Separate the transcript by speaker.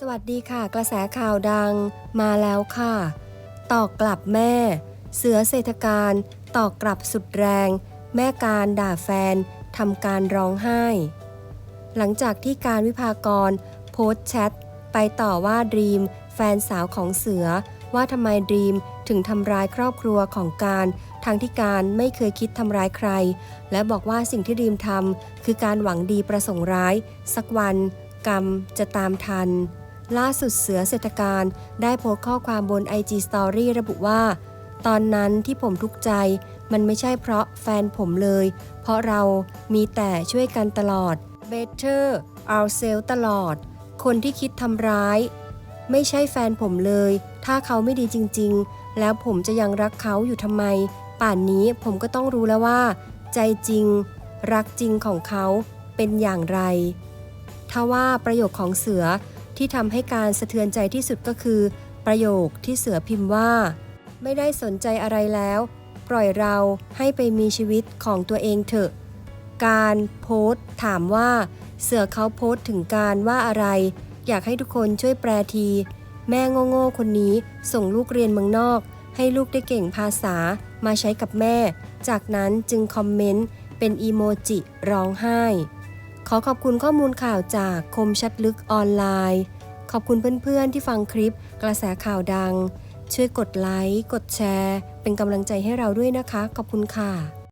Speaker 1: สวัสดีค่ะ กระแสข่าวดังมาแล้วค่ะ ตอกกลับแม่ เสือเศรษฐการ ตอกกลับสุดแรง แม่การด่าแฟนทำการร้องไห้ หลังจากที่การวิพากร โพสต์แชท ไปต่อว่าดรีม แฟนสาวของเสือ ว่าทำไมดรีมถึงทำร้ายครอบครัวของการทางที่การไม่เคยคิดทำร้ายใคร และบอกว่าสิ่งที่ดรีมทำคือการหวังดีประสงค์ร้าย สักวันกรรมจะตามทัน ล่าสุดเสือเศรษฐการได้โพสต์ข้อความบน IG Story ระบุว่า ตอนนั้นที่ผมทุกข์ใจ มันไม่ใช่เพราะแฟนผมเลย เพราะเรามีแต่ช่วยกันตลอด Better ourselves ตลอด คนที่คิดทำร้าย ไม่ใช่แฟนผมเลย ถ้าเขาไม่ดีจริง ๆ แล้วผมจะยังรักเขาอยู่ทำไม ป่านนี้ผมก็ต้องรู้แล้วว่า ใจจริง รักจริงของเขาเป็นอย่างไรทว่าประโยคของเสือ ที่ทำให้การสะเทือนใจที่สุดก็คือ ประโยคที่เสือพิมพ์ว่า ไม่ได้สนใจอะไรแล้ว ปล่อยเราให้ไปมีชีวิตของตัวเองเถอะ การโพสต์ถามว่า เสือเขาโพสต์ถึงการว่าอะไร อยากให้ทุกคนช่วยแปลที แม่โง่ๆคนนี้ส่งลูกเรียนเมืองนอก ให้ลูกได้เก่งภาษามาใช้กับแม่ จากนั้นจึงคอมเมนต์เป็นอีโมจิร้องไห้ ขอขอบคุณข้อมูลข่าวจากคมชัดลึกออนไลน์ ขอบคุณเพื่อนๆที่ฟังคลิปกระแสข่าวดัง ช่วยกดไลค์ กดแชร์ เป็นกำลังใจให้เราด้วยนะคะ ขอบคุณค่ะ